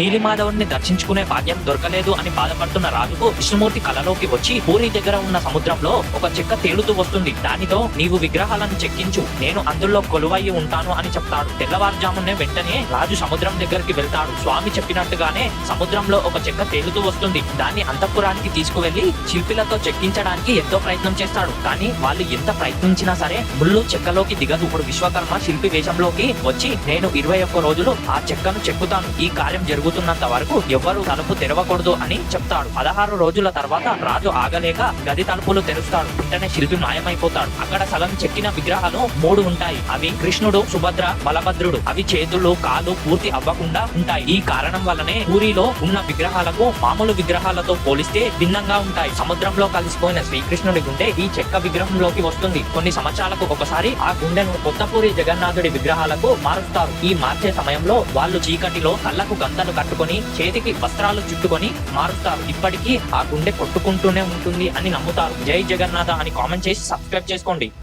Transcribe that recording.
నీలిమాధవుని దర్శించుకునే భాగ్యం దొరకలేదు అని బాధపడుతున్న రాజుకు విష్ణుమూర్తి కలలోకి వచ్చి పూరి దగ్గర ఉన్న సముద్రంలో ఒక చెక్క తేలుతూ వస్తుంది. దానితో నీవు విగ్రహాలను చెక్కించు. నేను అందులో కొలువయ్యి ఉంటాను అని చెప్తాడు. తెల్లవారుజామునే వెంటనే రాజు సముద్రం దగ్గరికి వెళ్తాడు. స్వామి చెప్పినట్టుగానే సముద్రంలో ఒక చెక్క తేలుతూ వస్తుంది. దాన్ని అంతఃపురానికి తీసుకువెళ్ళి శిల్పిలతో చెక్కించడానికి ఎంతో ప్రయత్నం చేస్తాడు. కానీ వాళ్ళు ఎంత ప్రయత్నించినా సరే ముళ్ళు చెక్కలోకి దిగదు. ఇప్పుడు విశ్వకర్మ శిల్పి వేషంలోకి వచ్చి నేను ఇరవై ఒక్క రోజులు ఆ చెక్కను చెక్కుతాను. ఈ కార్యం జరుగుతున్నంత వరకు ఎవ్వరూ తలుపు తెరవకూడదు అని చెప్తాడు. పదహారు రోజుల తర్వాత రాజు ఆగలేక గది తలుపులు తెరుస్తాడు. వెంటనే శిల్పి మాయమైపోతాడు. అక్కడ సగం చెక్కిన విగ్రహాలు మూడు ఉంటాయి. అవి కృష్ణుడు సుభద్ర బలభద్రుడు. అవి చేతులు కాలు పూర్తి అవ్వకుండా ఉంటాయి. ఈ కారణం వల్లనే పూరిలో ఉన్న విగ్రహాలకు మామూలు విగ్రహాలతో పోలిస్తే భిన్నంగా ఉంటాయి. సముద్రంలో కలిసిపోయిన శ్రీకృష్ణుడి గుండె ఈ చెక్క విగ్రహంలోకి వస్తుంది. కొన్ని సంవత్సరాలకు ఒకసారి ఆ గుండెను కొత్తపూరి జగన్నాథుడి విగ్రహాలకు మారుస్తారు. ఈ మార్చే సమయంలో వాళ్ళు చీకటిలో కళ్ళకు గంతలు కట్టుకొని చేతికి వస్త్రాలు చుట్టుకొని మారుస్తారు ఇప్పటికీ ఆ గుండె కొట్టుకుంటూనే ఉంటుంది అని నమ్ముతారు. జై జగన్నాథ అని కామెంట్ చేసి సబ్స్క్రైబ్ చేసుకోండి.